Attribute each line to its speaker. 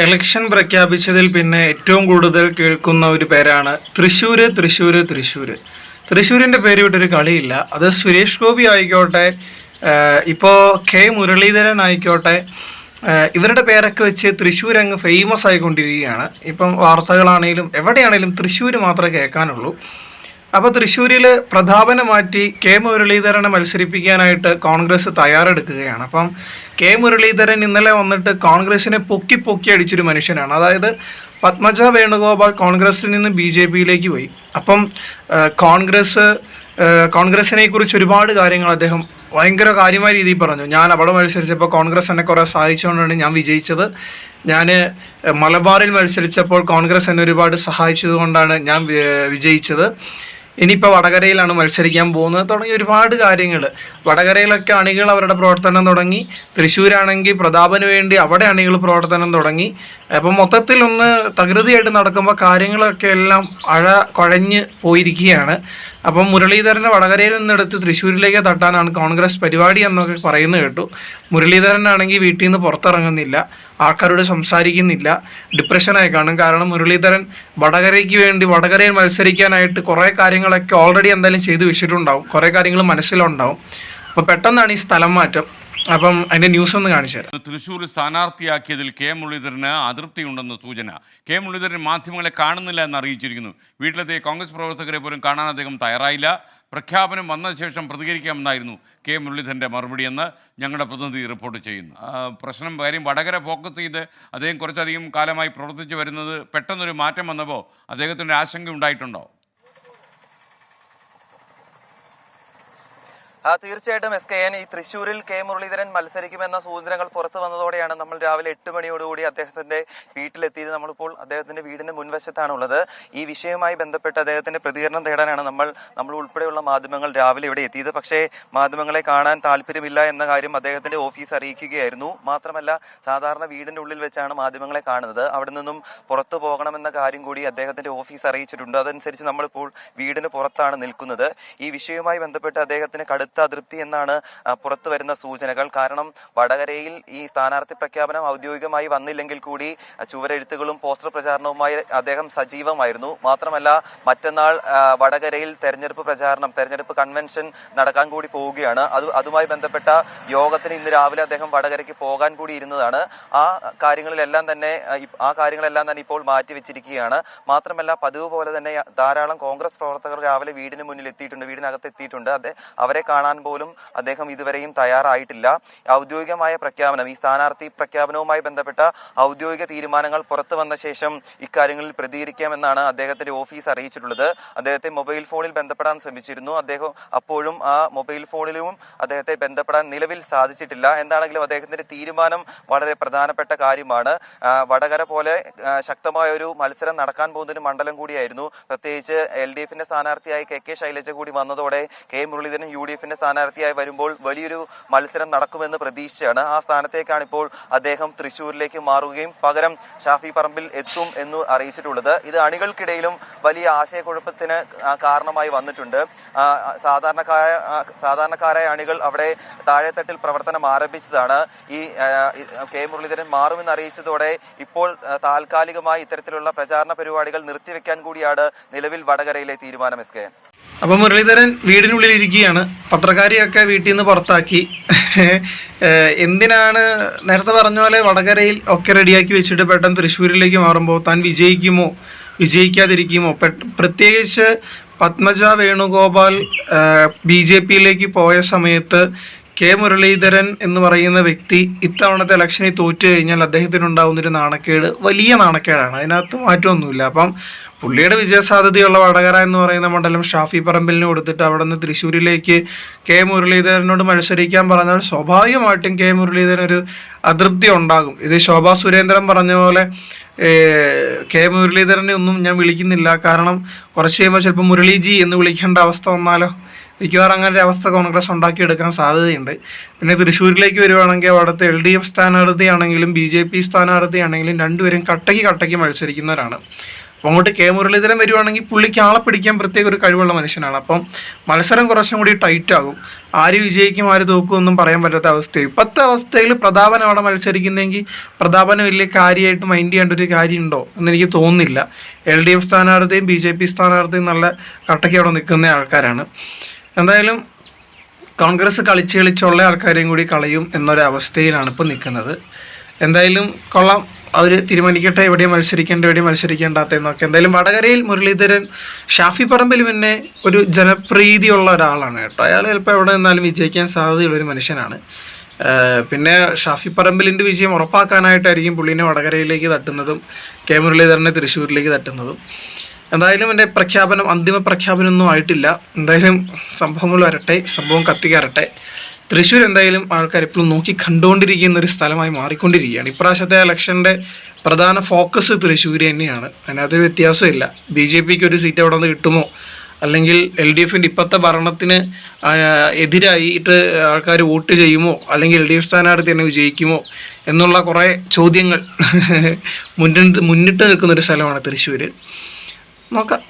Speaker 1: Election പ്രഖ്യാപിച്ചതിൽ പിന്നെ ഏറ്റവും കൂടുതൽ കേൾക്കുന്ന ഒരു പേരാണ് തൃശ്ശൂര് തൃശ്ശൂര് തൃശ്ശൂര്. തൃശ്ശൂരിന്റെ പേര് വിട്ടൊരു കളിയില്ല. അത് സുരേഷ് ഗോപി ആയിക്കോട്ടെ ഇപ്പോൾ കെ മുരളീധരൻ ആയിക്കോട്ടെ ഇവരുടെ പേരൊക്കെ വെച്ച് തൃശ്ശൂർ അങ്ങ് ഫേമസ് ആയിക്കൊണ്ടിരിക്കുകയാണ്. ഇപ്പം വാർത്തകളാണെങ്കിലും എവിടെയാണെങ്കിലും തൃശ്ശൂർ മാത്രമേ കേൾക്കാനുള്ളൂ. അപ്പോൾ തൃശ്ശൂരിൽ പ്രതാപനെ മാറ്റി കെ മുരളീധരനെ മത്സരിപ്പിക്കാനായിട്ട് കോൺഗ്രസ് തയ്യാറെടുക്കുകയാണ്. അപ്പം കെ മുരളീധരൻ ഇന്നലെ വന്നിട്ട് കോൺഗ്രസിനെ പൊക്കി പൊക്കി അടിച്ചൊരു മനുഷ്യനാണ്. അതായത് പത്മജ വേണുഗോപാൽ കോൺഗ്രസിൽ നിന്ന് ബി ജെ പിയിലേക്ക് പോയി. അപ്പം കോൺഗ്രസ് കോൺഗ്രസിനെ കുറിച്ച് ഒരുപാട് കാര്യങ്ങൾ അദ്ദേഹം ഭയങ്കര കാര്യമായ രീതിയിൽ പറഞ്ഞു. ഞാൻ അവിടെ മത്സരിച്ചപ്പോൾ കോൺഗ്രസ് എന്നെ കുറേ സഹായിച്ചുകൊണ്ടാണ് ഞാൻ വിജയിച്ചത്. ഞാൻ മലബാറിൽ മത്സരിച്ചപ്പോൾ കോൺഗ്രസ് എന്നെ ഒരുപാട് സഹായിച്ചതുകൊണ്ടാണ് ഞാൻ വിജയിച്ചത്. ഇനിയിപ്പോൾ വടകരയിലാണ് മത്സരിക്കാൻ പോകുന്നത്. തുടങ്ങി ഒരുപാട് കാര്യങ്ങൾ വടകരയിലൊക്കെ അണികൾ അവരുടെ പ്രവർത്തനം തുടങ്ങി. തൃശ്ശൂരാണെങ്കിൽ പ്രതാപന് വേണ്ടി അവിടെ അണികൾ പ്രവർത്തനം തുടങ്ങി. അപ്പം മൊത്തത്തിൽ ഒന്ന് തകൃതിയായിട്ട് നടക്കുമ്പോൾ കാര്യങ്ങളൊക്കെ എല്ലാം അഴ കുഴഞ്ഞ് പോയിരിക്കുകയാണ്. അപ്പം മുരളീധരനെ വടകരയിൽ നിന്നെടുത്ത് തൃശ്ശൂരിലേക്ക് തട്ടാനാണ് കോൺഗ്രസ് പരിപാടി എന്നൊക്കെ പറയുന്നത് കേട്ടു. മുരളീധരനാണെങ്കിൽ വീട്ടിൽ നിന്ന് പുറത്തിറങ്ങുന്നില്ല ആൾക്കാരോട് സംസാരിക്കുന്നില്ല ഡിപ്രഷനായി കാണും. കാരണം മുരളീധരൻ വടകരയ്ക്ക് വേണ്ടി വടകരയിൽ മത്സരിക്കാനായിട്ട് കുറേ കാര്യങ്ങളൊക്കെ ഓൾറെഡി എന്തായാലും ചെയ്തു വെച്ചിട്ടുണ്ടാവും. കുറേ കാര്യങ്ങൾ മനസ്സിലുണ്ടാവും. അപ്പോൾ പെട്ടെന്നാണ് ഈ സ്ഥലം മാറ്റം. അപ്പം അതിന്റെ ന്യൂസ് ഒന്ന് കാണിച്ചു തരാം.
Speaker 2: തൃശൂർ സ്ഥാനാർത്ഥിയാക്കിയതിൽ കെ മുരളീധരന് അതൃപ്തിയുണ്ടെന്ന് സൂചന. കെ മുരളീധരൻ മാധ്യമങ്ങളെ കാണുന്നില്ല എന്ന് അറിയിച്ചിരിക്കുന്നു വീട്ടിലെത്തിയ കോൺഗ്രസ് പ്രവർത്തകരെ പോലും കാണാൻ അദ്ദേഹം തയ്യാറായില്ല. പ്രഖ്യാപനം വന്ന ശേഷം പ്രതികരിക്കാമെന്നായിരുന്നു കെ മുരളീധരന്റെ മറുപടിയെന്ന് ഞങ്ങളുടെ പ്രതിനിധി റിപ്പോർട്ട് ചെയ്യുന്നു. പ്രശ്നം കാര്യം വടകര ഫോക്കസ് ചെയ്ത് അദ്ദേഹം കുറച്ചധികം കാലമായി പ്രവർത്തിച്ചു വരുന്നത് പെട്ടെന്നൊരു മാറ്റം വന്നപ്പോൾ അദ്ദേഹത്തിന്റെ ആശങ്ക ഉണ്ടായിട്ടുണ്ടോ?
Speaker 3: തീർച്ചയായിട്ടും എസ് കെ എൻ ഈ തൃശ്ശൂരിൽ കെ മുരളീധരൻ മത്സരിക്കുമെന്ന സൂചനകൾ പുറത്തു വന്നതോടെയാണ് നമ്മൾ രാവിലെ എട്ട് മണിയോടുകൂടി അദ്ദേഹത്തിന്റെ വീട്ടിലെത്തിയത്. നമ്മളിപ്പോൾ അദ്ദേഹത്തിന്റെ വീടിന്റെ മുൻവശത്താണ് ഉള്ളത് ഈ വിഷയവുമായി ബന്ധപ്പെട്ട് അദ്ദേഹത്തിന്റെ പ്രതികരണം തേടാനാണ് നമ്മൾ നമ്മൾ ഉൾപ്പെടെയുള്ള മാധ്യമങ്ങൾ രാവിലെ ഇവിടെ എത്തിയത്. പക്ഷേ മാധ്യമങ്ങളെ കാണാൻ താല്പര്യമില്ല എന്ന കാര്യം അദ്ദേഹത്തിന്റെ ഓഫീസ് അറിയിക്കുകയായിരുന്നു. മാത്രമല്ല സാധാരണ വീടിന്റെ ഉള്ളിൽ വെച്ചാണ് മാധ്യമങ്ങളെ കാണുന്നത്. അവിടെ നിന്നും പുറത്തു പോകണമെന്ന കാര്യം കൂടി അദ്ദേഹത്തിന്റെ ഓഫീസ് അറിയിച്ചിട്ടുണ്ട്. അതനുസരിച്ച് നമ്മളിപ്പോൾ വീടിന് പുറത്താണ് നിൽക്കുന്നത്. ഈ വിഷയവുമായി ബന്ധപ്പെട്ട് അദ്ദേഹത്തിന് കടുത്ത അതൃപ്തി എന്നാണ് പുറത്തു വരുന്ന സൂചനകൾ. കാരണം വടകരയിൽ ഈ സ്ഥാനാർത്ഥി പ്രഖ്യാപനം ഔദ്യോഗികമായി വന്നില്ലെങ്കിൽ കൂടി ചുവരെഴുത്തുകളും പോസ്റ്റർ പ്രചാരണവുമായി അദ്ദേഹം സജീവമായിരുന്നു. മാത്രമല്ല മറ്റന്നാൾ വടകരയിൽ തെരഞ്ഞെടുപ്പ് പ്രചാരണം തെരഞ്ഞെടുപ്പ് കൺവെൻഷൻ നടക്കാൻ കൂടി പോവുകയാണ്. അത് അതുമായി ബന്ധപ്പെട്ട യോഗത്തിന് ഇന്ന് രാവിലെ അദ്ദേഹം വടകരയ്ക്ക് പോകാൻ കൂടി ഇരുന്നതാണ്. ആ കാര്യങ്ങളിലെല്ലാം തന്നെ ആ, കാര്യങ്ങളെല്ലാം തന്നെ ഇപ്പോൾ മാറ്റിവെച്ചിരിക്കുകയാണ് മാത്രമല്ല പതിവ് പോലെ തന്നെ ധാരാളം കോൺഗ്രസ് പ്രവർത്തകർ രാവിലെ വീടിന് മുന്നിൽ എത്തിയിട്ടുണ്ട് വീടിനകത്ത് എത്തിയിട്ടുണ്ട്. അവരെ കാണാൻ പോലും അദ്ദേഹം ഇതുവരെയും തയ്യാറായിട്ടില്ല. ഔദ്യോഗികമായ പ്രഖ്യാപനം ഈ സ്ഥാനാർത്ഥി പ്രഖ്യാപനവുമായി ബന്ധപ്പെട്ട ഔദ്യോഗിക തീരുമാനങ്ങൾ പുറത്തു വന്ന ശേഷം ഇക്കാര്യങ്ങളിൽ പ്രതികരിക്കാമെന്നാണ് അദ്ദേഹത്തിന്റെ ഓഫീസ് അറിയിച്ചിട്ടുള്ളത്. അദ്ദേഹത്തെ മൊബൈൽ ഫോണിൽ ബന്ധപ്പെടാൻ ശ്രമിച്ചിരുന്നു. അദ്ദേഹം അപ്പോഴും ആ മൊബൈൽ ഫോണിലും അദ്ദേഹത്തെ ബന്ധപ്പെടാൻ നിലവിൽ സാധിച്ചിട്ടില്ല. എന്താണെങ്കിലും അദ്ദേഹത്തിന്റെ തീരുമാനം വളരെ പ്രധാനപ്പെട്ട കാര്യമാണ്. വടകര പോലെ ശക്തമായ ഒരു മത്സരം നടക്കാൻ പോകുന്ന ഒരു മണ്ഡലം കൂടിയായിരുന്നു. പ്രത്യേകിച്ച് എൽ ഡി എഫിന്റെ സ്ഥാനാർത്ഥിയായി കെ കെ ശൈലജ കൂടി വന്നതോടെ കെ മുരളീധരൻ യു ഡി സ്ഥാനാർത്ഥിയായി വരുമ്പോൾ വലിയൊരു മത്സരം നടക്കുമെന്ന് പ്രതീക്ഷിച്ചാണ് ആ സ്ഥാനത്തേക്കാണ് ഇപ്പോൾ അദ്ദേഹം തൃശൂരിലേക്ക് മാറുകയും പകരം ഷാഫി പറമ്പിൽ എത്തും എന്ന് അറിയിച്ചിട്ടുള്ളത്. ഇത് അണികൾക്കിടയിലും വലിയ ആശയക്കുഴപ്പത്തിന് കാരണമായി വന്നിട്ടുണ്ട്. സാധാരണക്കാരായ സാധാരണക്കാരായ അണികൾ അവിടെ താഴെത്തട്ടിൽ പ്രവർത്തനം ആരംഭിച്ചതാണ്. ഈ കെ മുരളീധരൻ മാറുമെന്ന് അറിയിച്ചതോടെ ഇപ്പോൾ താൽക്കാലികമായി ഇത്തരത്തിലുള്ള പ്രചാരണ പരിപാടികൾ നിർത്തിവെക്കാൻ കൂടിയാണ് നിലവിൽ വടകരയിലെ തീരുമാനം എസ് കെ.
Speaker 1: അപ്പം മുരളീധരൻ വീടിനുള്ളിൽ ഇരിക്കുകയാണ്. പത്രക്കാരിയൊക്കെ വീട്ടിൽ നിന്ന് പുറത്താക്കി. എന്തിനാണ് നേരത്തെ പറഞ്ഞ പോലെ വടകരയിൽ ഒക്കെ റെഡിയാക്കി വെച്ചിട്ട് പെട്ടെന്ന് തൃശ്ശൂരിലേക്ക് മാറുമ്പോൾ താൻ വിജയിക്കുമോ? വിജയിക്കാതിരിക്കുമോ? പ്രത്യേകിച്ച് പത്മജ വേണുഗോപാൽ ബി ജെ പിയിലേക്ക് പോയ സമയത്ത് കെ മുരളീധരൻ എന്ന് പറയുന്ന വ്യക്തി ഇത്തവണത്തെ ഇലക്ഷനിൽ തോറ്റു കഴിഞ്ഞാൽ അദ്ദേഹത്തിനുണ്ടാവുന്നൊരു നാണക്കേട് വലിയ നാണക്കേടാണ്. അതിനകത്ത് മാറ്റമൊന്നുമില്ല. അപ്പം പുള്ളിയുടെ വിജയസാധ്യതയുള്ള വടകര എന്ന് പറയുന്ന മണ്ഡലം ഷാഫി പറമ്പിലിന് കൊടുത്തിട്ട് അവിടെ നിന്ന് തൃശ്ശൂരിലേക്ക് കെ മുരളീധരനോട് മത്സരിക്കാൻ പറഞ്ഞാൽ സ്വാഭാവികമായിട്ടും കെ മുരളീധരൻ ഒരു അതൃപ്തി ഉണ്ടാകും. ഇത് ശോഭാ സുരേന്ദ്രൻ പറഞ്ഞ പോലെ കെ മുരളീധരനെ ഒന്നും ഞാൻ വിളിക്കുന്നില്ല. കാരണം കുറച്ച് കഴിയുമ്പോൾ ചിലപ്പോൾ മുരളീജി എന്ന് വിളിക്കേണ്ട അവസ്ഥ വന്നാലോ? മിക്കവാറും അങ്ങനെ ഒരു അവസ്ഥ കോൺഗ്രസ് ഉണ്ടാക്കിയെടുക്കാൻ സാധ്യതയുണ്ട്. പിന്നെ തൃശ്ശൂരിലേക്ക് വരുവാണെങ്കിൽ അവിടുത്തെ എൽ ഡി എഫ് സ്ഥാനാർത്ഥിയാണെങ്കിലും ബി ജെ പി സ്ഥാനാർത്ഥിയാണെങ്കിലും രണ്ടുപേരും കട്ടയ്ക്ക് കട്ടയ്ക്ക് മത്സരിക്കുന്നവരാണ്. അപ്പോൾ അങ്ങോട്ട് കെ മുരളീധരൻ വരുവാണെങ്കിൽ പുള്ളിക്ക് ആളെ പിടിക്കാൻ പ്രത്യേക ഒരു കഴിവുള്ള മനുഷ്യനാണ്. അപ്പം മത്സരം കുറച്ചും കൂടി ടൈറ്റ് ആകും. ആര് വിജയിക്കും ആര് തോക്കും ഒന്നും പറയാൻ പറ്റാത്ത അവസ്ഥ ഇപ്പോഴത്തെ അവസ്ഥയിൽ പ്രതാപൻ അവിടെ മത്സരിക്കുന്നെങ്കിൽ പ്രതാപന് വലിയ കാര്യമായിട്ട് മൈൻഡ് ചെയ്യേണ്ട ഒരു കാര്യമുണ്ടോ എന്നെനിക്ക് തോന്നുന്നില്ല. എൽ ഡി എഫ് സ്ഥാനാർത്ഥിയും ബി ജെ പി സ്ഥാനാർത്ഥിയും നല്ല കട്ടയ്ക്ക് അവിടെ നിൽക്കുന്ന ആൾക്കാരാണ്. എന്തായാലും കോൺഗ്രസ് കളിച്ച് കളിച്ചുള്ള ആൾക്കാരെയും കൂടി കളയും എന്നൊരവസ്ഥയിലാണ് ഇപ്പോൾ നിൽക്കുന്നത്. എന്തായാലും കൊള്ളാം. അവർ തീരുമാനിക്കട്ടെ എവിടെ മത്സരിക്കേണ്ട എവിടെ മത്സരിക്കേണ്ടാത്തെന്നൊക്കെ എന്തായാലും വടകരയിൽ മുരളീധരൻ ഷാഫി പറമ്പിൽ പിന്നെ ഒരു ജനപ്രീതിയുള്ള ഒരാളാണ് കേട്ടോ. അയാൾ ചിലപ്പോൾ എവിടെ നിന്നാലും വിജയിക്കാൻ സാധ്യതയുള്ള ഒരു മനുഷ്യനാണ്. പിന്നെ ഷാഫി പറമ്പിലിന്റെ വിജയം ഉറപ്പാക്കാനായിട്ടായിരിക്കും പുള്ളീനെ വടകരയിലേക്ക് തട്ടുന്നതും കെ മുരളീധരനെ തൃശ്ശൂരിലേക്ക് തട്ടുന്നതും. എന്തായാലും എന്റെ പ്രഖ്യാപനം അന്തിമ പ്രഖ്യാപനമൊന്നും ആയിട്ടില്ല. എന്തായാലും സംഭവങ്ങൾ വരട്ടെ സംഭവം കത്തിക്കരട്ടെ തൃശ്ശൂർ എന്തായാലും ആൾക്കാർ എപ്പോഴും നോക്കി കണ്ടുകൊണ്ടിരിക്കുന്ന ഒരു സ്ഥലമായി മാറിക്കൊണ്ടിരിക്കുകയാണ്. ഇപ്രാവശ്യത്തെ ഇലക്ഷന്റെ പ്രധാന ഫോക്കസ് തൃശ്ശൂർ തന്നെയാണ്. അതിനകത്തൊരു വ്യത്യാസമില്ല ബി ജെ പിക്ക് ഒരു സീറ്റ് അവിടെ നിന്ന് കിട്ടുമോ? അല്ലെങ്കിൽ എൽ ഡി എഫിന്റെ ഇപ്പോഴത്തെ ഭരണത്തിന് എതിരായിട്ട് ആൾക്കാർ വോട്ട് ചെയ്യുമോ? അല്ലെങ്കിൽ എൽ ഡി എഫ് സ്ഥാനാർത്ഥി തന്നെ വിജയിക്കുമോ? എന്നുള്ള കുറേ ചോദ്യങ്ങൾ മുന്നിട്ട് മുന്നിട്ട് നിൽക്കുന്ന ഒരു സ്ഥലമാണ് തൃശ്ശൂർ നോക്കാം.